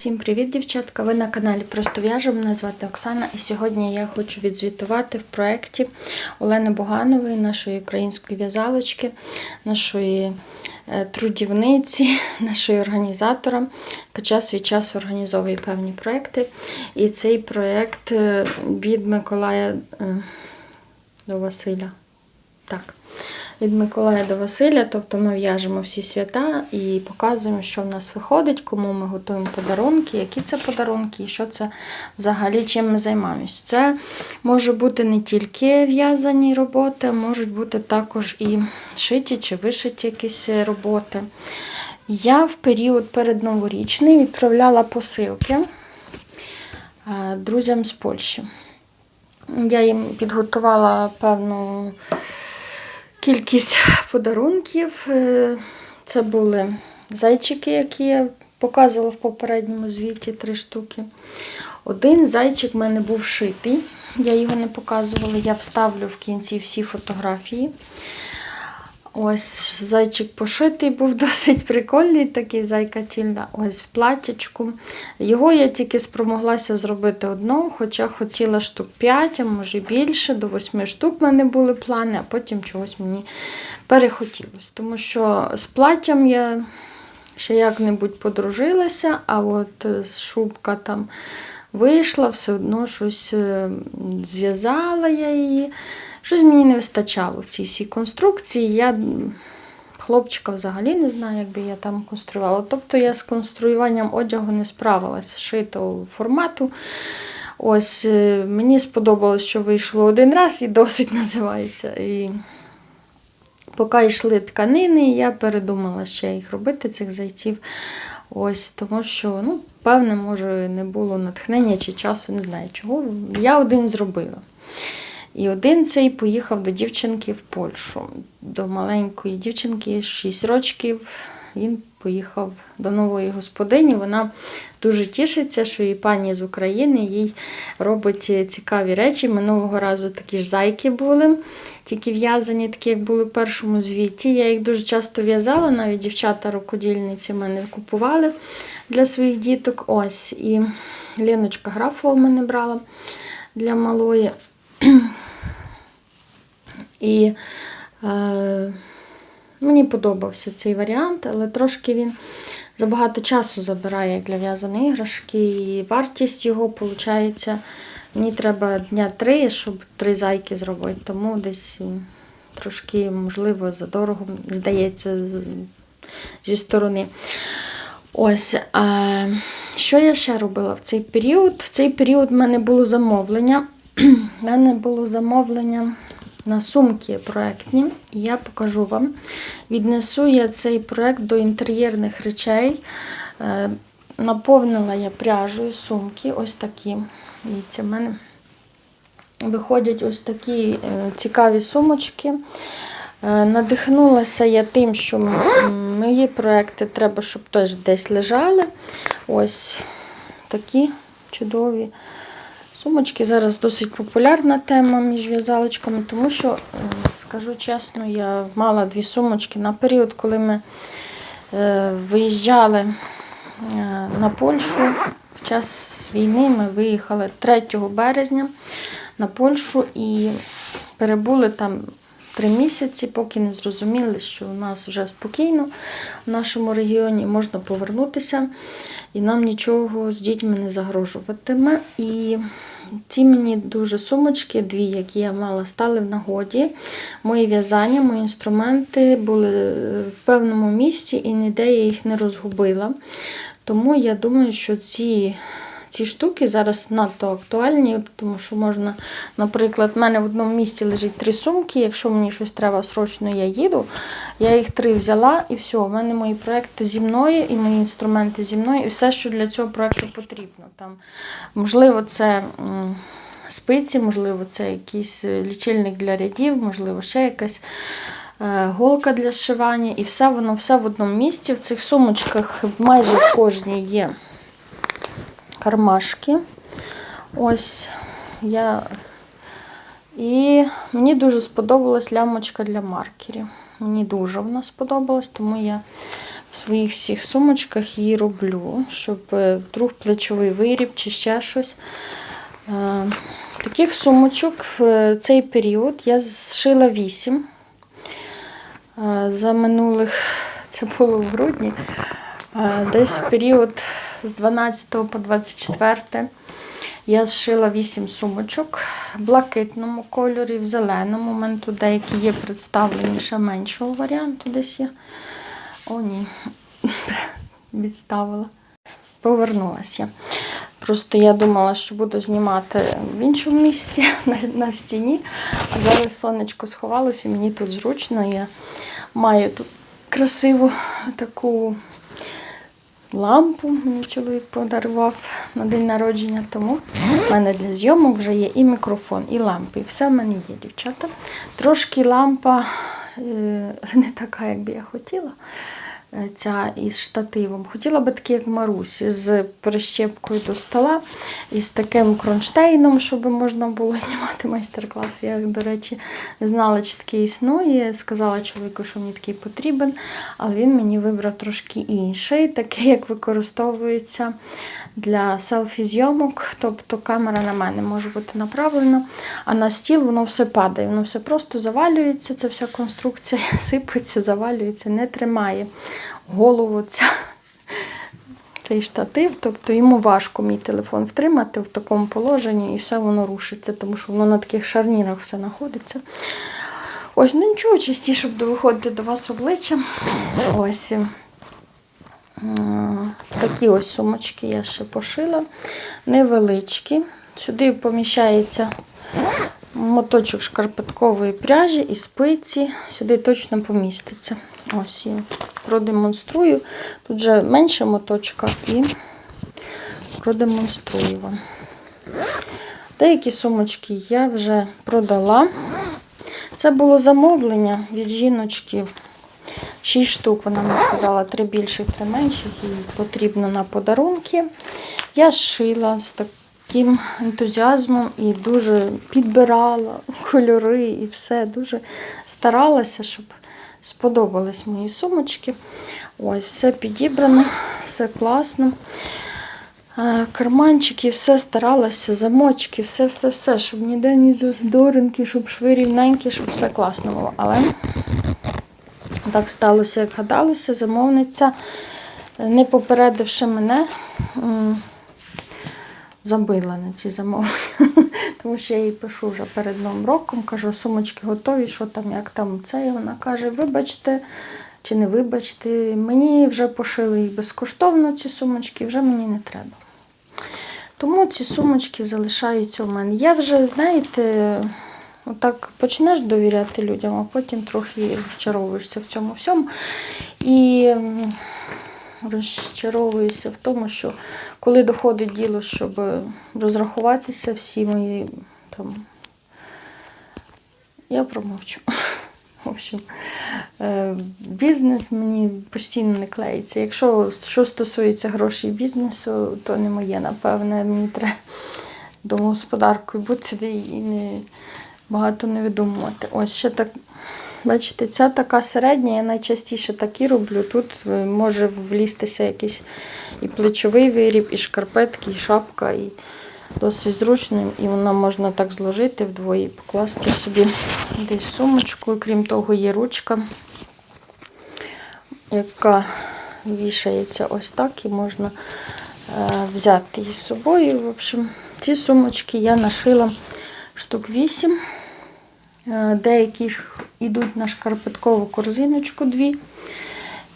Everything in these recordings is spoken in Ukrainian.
Всім привіт, дівчатка! Ви на каналі Просто в'яжу. Мене звати Оксана, і сьогодні я хочу відзвітувати в проєкті Олени Буганової, нашої української в'язалочки, нашої е, трудівниці, нашої організатора, яка час від часу організовує певні проекти. І цей проєкт е, від Миколая е, до Василя. Так від Миколая до Василя, тобто ми в'яжемо всі свята і показуємо, що в нас виходить, кому ми готуємо подарунки, які це подарунки і що це взагалі чим ми займаємось. Це може бути не тільки в'язані роботи, можуть бути також і шиті чи вишиті якісь роботи. Я в період передноворічний відправляла посилки е, друзям з Польщі. Я їм підготувала певну кількість подарунків. Е, Це були зайчики, які я показувала в попередньому звіті три штуки. Один зайчик в мене був шитий, я його не показувала, я вставлю в кінці всі фотографії. Ось зайчик пошитий, був досить прикольний, такий зайка тільна. Ось в платячку. Його я тільки спромоглася зробити одного, хоча хотіла штук 5, а може більше, до 8 штук в мене були плани, а потім чогось мені перехотілося. Тому що з платтям я ще як-небудь подружилася, а от е, шубка там вийшла, все одно щось е, зв'язала я її. Щось мені не вистачало в цій всій конструкції. Я хлопчика взагалі не знаю, як би я там конструювала. Тобто я з конструюванням одягу не справилася шитого формату. Ось е, Мені сподобалось, що вийшло один раз і досить називається. І Поки йшли тканини, я передумала ще їх робити, цих зайців. Ось, Тому що, ну, певне, може, не було натхнення чи часу, не знаю чого. Я один зробила. І один цей поїхав до дівчинки в Польщу. До маленької дівчинки 6 років. Він поїхав до нової господині. Вона дуже тішиться, що її пані з України їй робить цікаві речі. Минулого разу такі ж зайки були, тільки в'язані, такі, як були в першому звіті. Я їх дуже часто в'язала, навіть дівчата-рукодільниці мене купували для своїх діток. Ось. І Леночка Графова мене брала для малої. І е, мені подобався цей варіант, але трошки він забагато часу забирає як для в'язаної іграшки, і вартість його, виходить, мені треба дня три, щоб три зайки зробити. Тому десь трошки, можливо, задорого, здається, з, зі сторони. Ось, а, що я ще робила в цей період? В цей період в мене було замовлення. У мене було замовлення на сумки проектні, і я покажу вам. Віднесу я цей проект до інтер'єрних речей. Е, наповнила я пряжею сумки, ось такі. Дивіться, в мене виходять ось такі е, цікаві сумочки. Е, надихнулася я тим, що мої проекти треба, щоб теж десь лежали. Ось такі чудові. Сумочки зараз досить популярна тема між в'язалочками, тому що, скажу чесно, я мала дві сумочки на період, коли ми е, виїжджали е, на Польщу. В час війни ми виїхали 3 березня на Польщу і перебули там три місяці, поки не зрозуміли, що у нас вже спокійно в нашому регіоні можна повернутися, і нам нічого з дітьми не загрожуватиме. І ці мені дуже сумочки, дві, які я мала, стали в нагоді. Мої в'язання, мої інструменти були в певному місці і ніде я їх не розгубила. Тому я думаю, що ці ці штуки зараз надто актуальні, тому що можна, наприклад, в мене в одному місці лежить три сумки. Якщо мені щось треба срочно, я їду. Я їх три взяла і все. У мене мої проекти зі мною і мої інструменти зі мною, і все, що для цього проекту потрібно. Там, Можливо, це. Спиці, можливо, це якийсь лічильник для рядів, можливо, ще якась е, голка для зшивання. І все воно все в одному місці. В цих сумочках майже в кожній є кармашки. Ось я. І мені дуже сподобалась лямочка для маркерів. Мені дуже вона сподобалась, тому я в своїх всіх сумочках її роблю, щоб е, вдруг плечовий виріб чи ще щось. Е, Таких сумочок в цей період я зшила 8. Е, За минулих, це було в грудні, е, десь в період з 12 по 24 я зшила 8 сумочок в блакитному кольорі, в зеленому. У мене тут деякі є представлені ще меншого варіанту, десь є. О, ні, відставила. Повернулася. Просто я думала, що буду знімати в іншому місці на, на стіні. А зараз сонечко сховалося, мені тут зручно. Я маю тут красиву таку лампу. Мені чоловік подарував на день народження, тому в мене для зйомок вже є і мікрофон, і лампи. І все в мене є, дівчата. Трошки лампа е, не така, як би я хотіла. Е, Ця із штативом. Хотіла би такі, як Марусі, з прищепкою до стола і з таким кронштейном, щоб можна було знімати майстер-клас. Я, до речі, знала, чи такий існує. Сказала чоловіку, що мені такий потрібен, але він мені вибрав трошки інший, такий, як використовується для селфі-зйомок. Тобто камера на мене може бути направлена, а на стіл воно все падає, воно все просто завалюється, ця вся конструкція сипеться, завалюється, не тримає голову ця цей штатив, тобто йому важко мій телефон втримати в такому положенні і все воно рушиться, тому що воно на таких шарнірах все знаходиться. Ось, ну нічого, частіше буду виходити до вас обличчям. Ось. Такі ось сумочки я ще пошила. Невеличкі. Сюди поміщається моточок шкарпеткової пряжі і спиці. Сюди точно поміститься. Ось я продемонструю. Тут вже менше моточка і продемонструю вам. Деякі сумочки я вже продала. Це було замовлення від жіночки. Шість штук, вона мені сказала, три більших, три менших, їй потрібно на подарунки. Я шила з таким ентузіазмом і дуже підбирала кольори і все. Дуже старалася, щоб сподобались мої сумочки. Ось, все підібрано, все класно. Е, Карманчики, все старалася, замочки, все-все-все, щоб ніде ні задоринки, щоб шви рівненькі, щоб все класно було. Але так сталося, як гадалося, замовниця, е, не попередивши мене, забила на ці замовлення. Тому що я їй пишу вже перед Новим роком, кажу, сумочки готові, що там, як там це. І вона каже, вибачте чи не вибачте, мені вже пошили і безкоштовно ці сумочки, вже мені не треба. Тому ці сумочки залишаються у мене. Я вже, знаєте, отак почнеш довіряти людям, а потім трохи розчаровуєшся в цьому всьому. І розчаровуюся в тому, що коли доходить діло, щоб розрахуватися, всі мої там. Я промовчу. В общем, е, бізнес мені постійно не клеїться. Якщо що стосується грошей бізнесу, то не моє, напевне, мені треба домогосподаркою бути і не, багато не видумувати. Ось ще так, бачите, ця така середня, я найчастіше такі роблю. Тут е, може влізтися якийсь і плечовий виріб, і шкарпетки, і шапка, і досить зручно, і воно можна так зложити вдвоє, покласти собі десь сумочку. І, крім того, є ручка, яка вішається ось так, і можна е, взяти її з собою. В общем, ці сумочки я нашила штук 8. Е, Деякі йдуть на шкарпеткову корзиночку дві,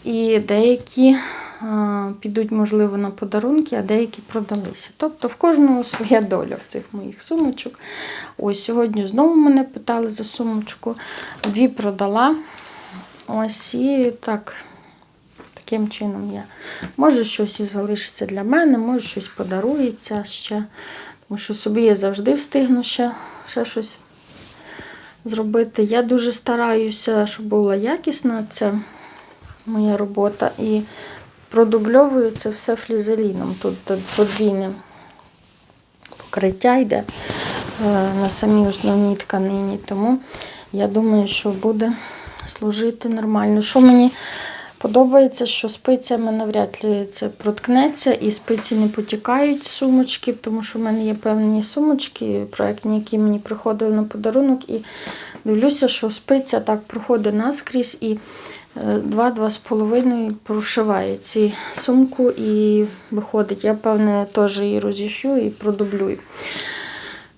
і деякі підуть, можливо, на подарунки, а деякі продалися. Тобто в кожного своя доля в цих моїх сумочок. Ось сьогодні знову мене питали за сумочку. Дві продала. Ось і так. Таким чином я. Може, щось і залишиться для мене, може щось подарується ще. Тому що собі я завжди встигну ще, ще щось зробити. Я дуже стараюся, щоб була якісна ця моя робота. І продубльовую це все флізеліном. Тут подвійне покриття йде е, на самій основній тканині. Тому я думаю, що буде служити нормально. Що мені Подобається, що спицями навряд ли це проткнеться і спиці не потікають з сумочки, тому що в мене є певні сумочки, проектні, які мені приходили на подарунок, і дивлюся, що спиця так проходить наскрізь і 2-2,5 прошиває ці сумку і виходить. Я, певне, теж її розіщу і продублюю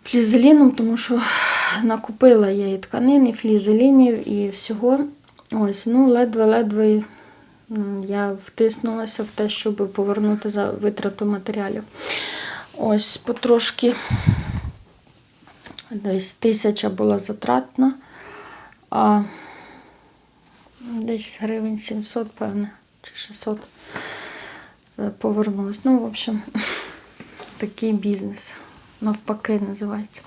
флізеліном, тому що накупила я і тканин, і флізелінів, і всього. Ось, ну, ледве-ледве я втиснулася в те, щоб повернути за витрату матеріалів. Ось, потрошки десь тисяча була затратна, а десь гривень 700, певне, чи 600 е, повернулось. Ну, в общем, такий бізнес. Навпаки називається.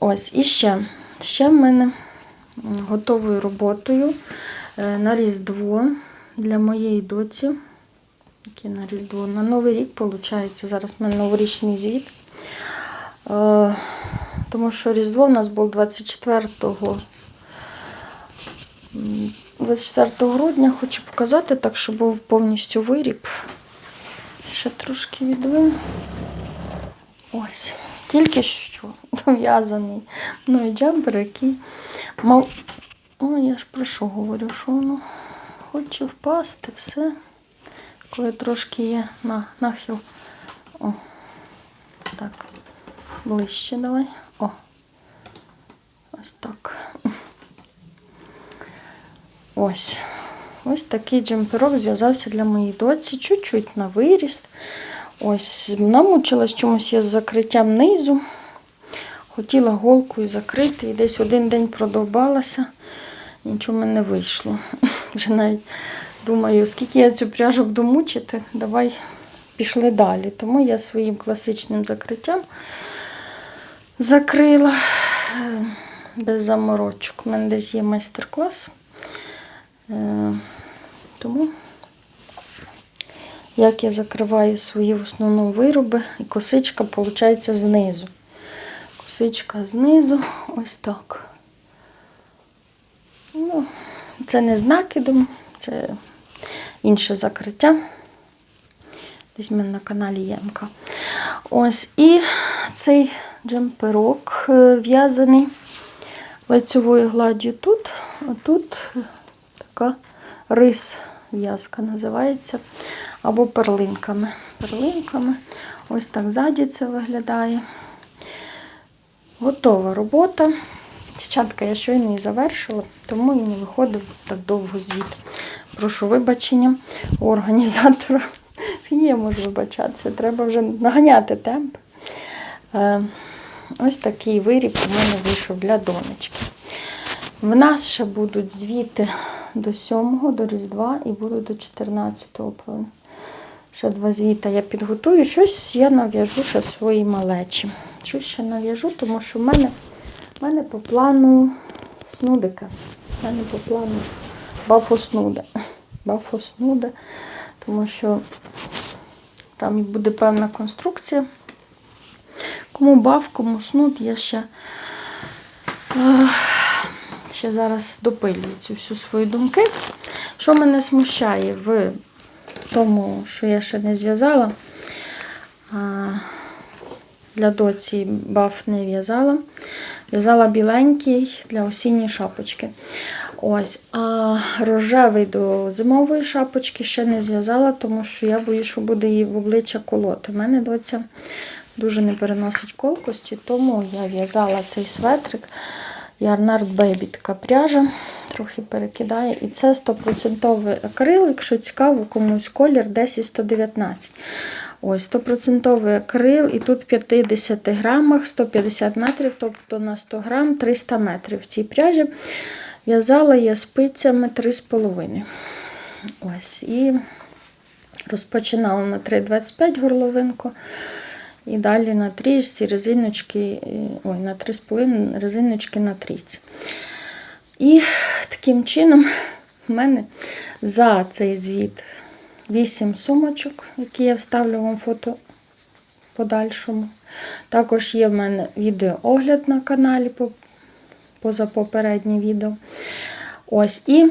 Ось, і ще. Ще в мене готовою роботою е, на Різдво для моєї доці. Яке на Різдво? На Новий рік, виходить, зараз в мене новорічний звіт. Е, Тому що Різдво в нас було 24 м, 24 грудня. Хочу показати, так що був повністю виріб. Ще трошки відвину. Ось. Тільки що дов'язаний мною джемпер, який мав. О, я ж про що говорю, що воно хоче впасти, все. Коли трошки є на, нахил. О, так. Ближче давай. О. Ось так. Ось. Ось такий джемперок зв'язався для моєї доці. Чуть-чуть на виріст. Ось, намучилась чомусь я з закриттям низу. Хотіла голкою закрити і десь один день продовбалася. Нічого не вийшло. Вже навіть думаю, скільки я цю пряжу буду мучити, давай пішли далі. Тому я своїм класичним закриттям закрила е, без заморочок. У мене десь є майстер-клас. Е, Тому як я закриваю свої в основному вироби, і косичка виходить знизу. Косичка знизу, ось так. Ну, це не з накидом, це інше закриття. Десь в мене на каналі Ємка. Ось, і цей джемперок е, в'язаний лицевою гладдю тут, а тут така рис в'язка називається. Або перлинками. Перлинками. Ось так ззаді це виглядає. Готова робота. Дівчатка, я щойно її завершила, тому і не виходив так довго звіт. Прошу вибачення у організатора. Скільки я можу вибачатися? Треба вже наганяти темп. Е, Ось такий виріб у мене вийшов для донечки. В нас ще будуть звіти до 7 до Різдва і будуть до 14-го. Ще два звіта я підготую. Щось я нав'яжу ще свої малечі. Щось ще нав'яжу, тому що в мене, в мене по плану снудика. В мене по плану бафоснуде. Бафоснуде, тому що там буде певна конструкція. Кому баф, кому снуд, я ще, ще зараз допилюю цю всю свої думки. Що мене смущає в тому, що я ще не зв'язала. Для доці баф не в'язала. В'язала біленький для осінньої шапочки. Ось, а рожевий до зимової шапочки ще не зв'язала, тому що я боюсь, що буде її в обличчя колоти. У мене доця дуже не переносить колкості, тому я в'язала цей светрик. Ярнард Baby така пряжа, трохи перекидає. І це 100% акрил, якщо цікаво, комусь колір 10119. Ось 100% акрил, і тут в 50 грамах 150 метрів, тобто на 100 грам 300 метрів в цій пряжі. В'язала я спицями 3,5. Ось, і розпочинала на 3,25 горловинку. І далі на трішці резиночки, ой, на 3,5 резиночки на трійці. І таким чином в мене за цей звіт 8 сумочок, які я вставлю вам фото подальшому. Також є в мене відеоогляд на каналі поза попереднє відео. Ось і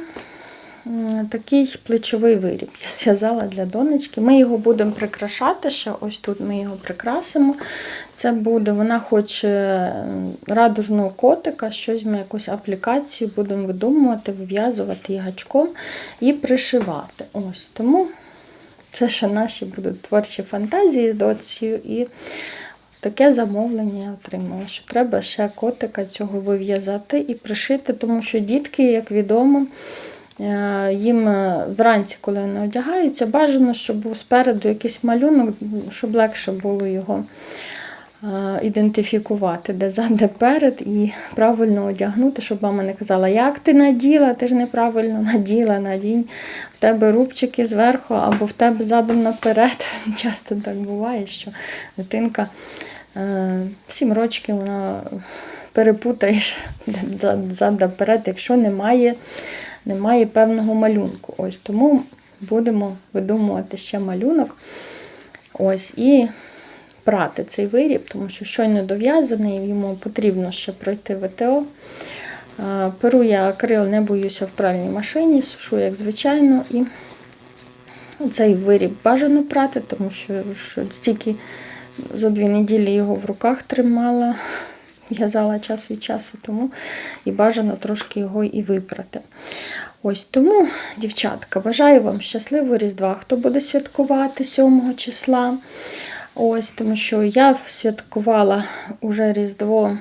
такий плечовий виріб. Я зв'язала для донечки. Ми його будемо прикрашати ще. Ось тут ми його прикрасимо. Це буде, вона хоче радужного котика, щось ми якусь аплікацію будемо видумувати, вив'язувати гачком і пришивати. Ось тому це ще наші будуть творчі фантазії з доцією. І таке замовлення я отримала, що треба ще котика цього вив'язати і пришити, тому що дітки, як відомо, е, їм е, вранці, коли вони одягаються, бажано, щоб був спереду якийсь малюнок, щоб легше було його ідентифікувати, де зад, де перед, і правильно одягнути, щоб мама не казала, як ти наділа, ти ж неправильно наділа, надінь, в тебе рубчики зверху, або в тебе задом наперед. Часто так буває, що дитинка е, сім років вона перепутаєш зад наперед, якщо немає, немає певного малюнку. Ось тому будемо видумувати ще малюнок. Ось і прати цей виріб, тому що щойно дов'язаний, йому потрібно ще пройти ВТО. Е, Перу я акрил не боюся в пральній машині, сушу, як звичайно, і цей виріб бажано прати, тому що стільки за дві неділі його в руках тримала, в'язала час від часу, тому і бажано трошки його і випрати. Ось тому, дівчатка, бажаю вам щасливого Різдва, хто буде святкувати 7 числа. Ось, тому що я святкувала уже Різдво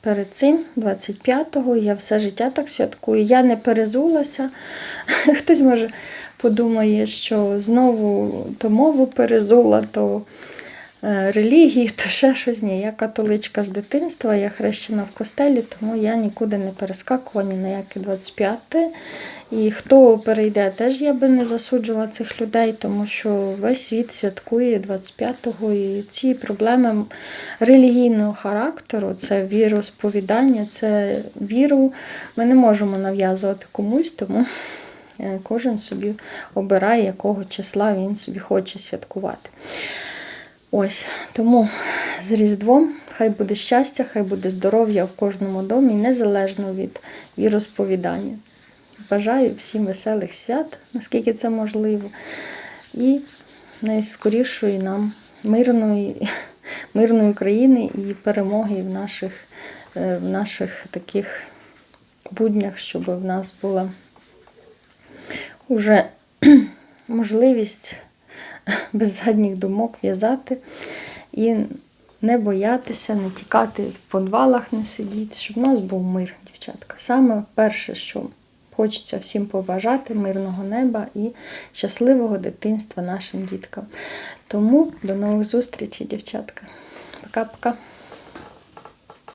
перед цим, 25-го, я все життя так святкую. Я не перезулася. Хтось може подумає, що знову то мову перезула, то релігії, то ще щось. Ні, я католичка з дитинства, я хрещена в костелі, тому я нікуди не перескакувала ні на яке 25 І хто перейде, теж я би не засуджувала цих людей, тому що весь світ святкує 25-го. І ці проблеми релігійного характеру, це віросповідання, це віру. Ми не можемо нав'язувати комусь, тому е, кожен собі обирає, якого числа він собі хоче святкувати. Ось, тому з Різдвом хай буде щастя, хай буде здоров'я в кожному домі, незалежно від віросповідання. Бажаю всім веселих свят, наскільки це можливо, і найскорішої нам мирної, мирної країни і перемоги в наших, е, в наших таких буднях, щоб в нас була вже можливість без задніх думок в'язати і не боятися, не тікати в подвалах, не сидіти, щоб в нас був мир, дівчатка. Саме перше, що хочеться всім побажати мирного неба і щасливого дитинства нашим діткам. Тому до нових зустрічей, дівчатка. Пока-пока.